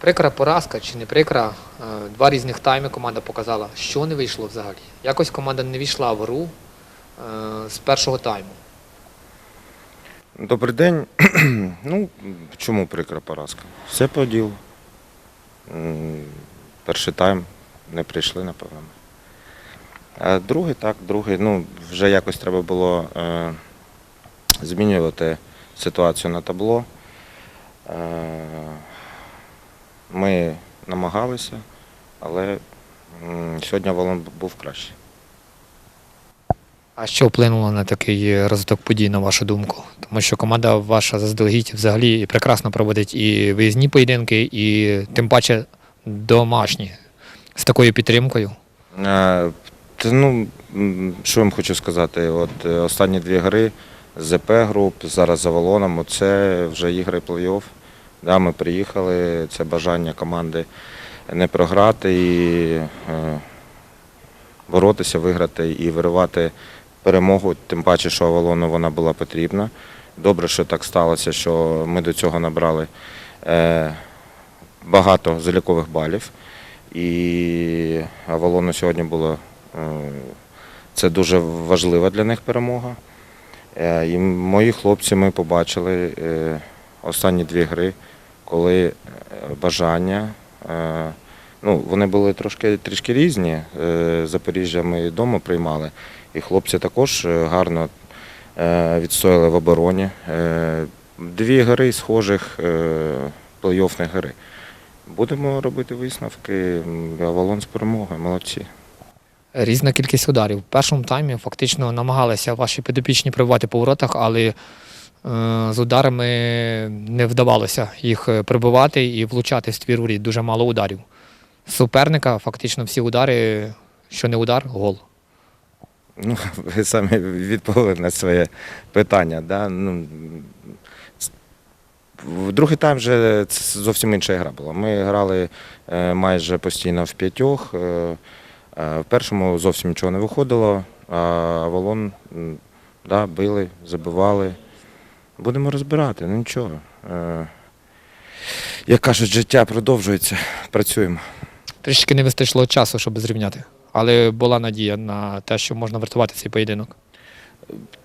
Прикра поразка чи не прикра. Е, Два різних тайми команда показала, що не вийшло взагалі. Якось команда не війшла в гру е, з першого тайму. Добрий день. ну, чому прикра поразка? Все по ділу. Перший тайм не прийшли, напевно. А другий так, другий, ну, вже якось треба було е, змінювати ситуацію на табло. Е, ми намагалися, але сьогодні Волон був кращий. А що вплинуло на такий розвиток подій, на вашу думку? Тому що команда ваша заздалегідь взагалі прекрасно проводить і виїзні поєдинки, і тим паче домашні з такою підтримкою. Е, ну, що вам хочу сказати, от е, останні дві гри ЗП груп, зараз за Волоном, це вже ігри плей-офф. Да, ми приїхали, це бажання команди не програти і е, боротися, виграти і виривати перемогу, тим паче, що Авалону вона була потрібна. Добре, що так сталося, що ми до цього набрали е, багато залікових балів. І Авалону сьогодні було е, це дуже важлива для них перемога. І мої хлопці ми побачили останні дві гри, коли е, бажання. е, Ну, вони були трошки трішки різні. Е, Запоріжжя ми вдома приймали, і хлопці також гарно відстояли в обороні. Дві гри схожих плей-оффних гри. Будемо робити висновки. Авалон з перемогою, молодці. Різна кількість ударів. В першому таймі фактично намагалися ваші підопічні прибувати по воротах, але з ударами не вдавалося їх е, прибивати і влучати в ствір воріт. Дуже мало ударів. Суперника фактично всі удари, що не удар, гол. Ну, ви самі відповіли на своє питання. Да? Ну, в другий тайм вже зовсім інша гра була. Ми грали е, майже постійно в п'ятьох. е, е, В першому зовсім нічого не виходило, а Авалон да, били, забивали. Будемо розбирати, ну нічого. Е, Як кажуть, життя продовжується, працюємо. Трішки не вистачило часу, щоб зрівняти. Але була надія на те, що можна врятувати цей поєдинок.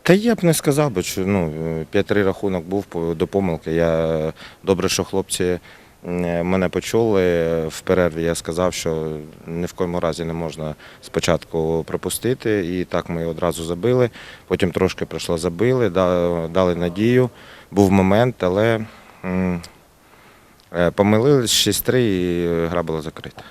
Та я б не сказав би, що ну, 5-3 рахунок був до помилки. Я, добре, що хлопці мене почули в перерві. Я сказав, що ні в коєму разі не можна спочатку пропустити. І так ми одразу забили. Потім трошки пройшло, забили, дали надію. Був момент, але е, помилились 6-3 і гра була закрита.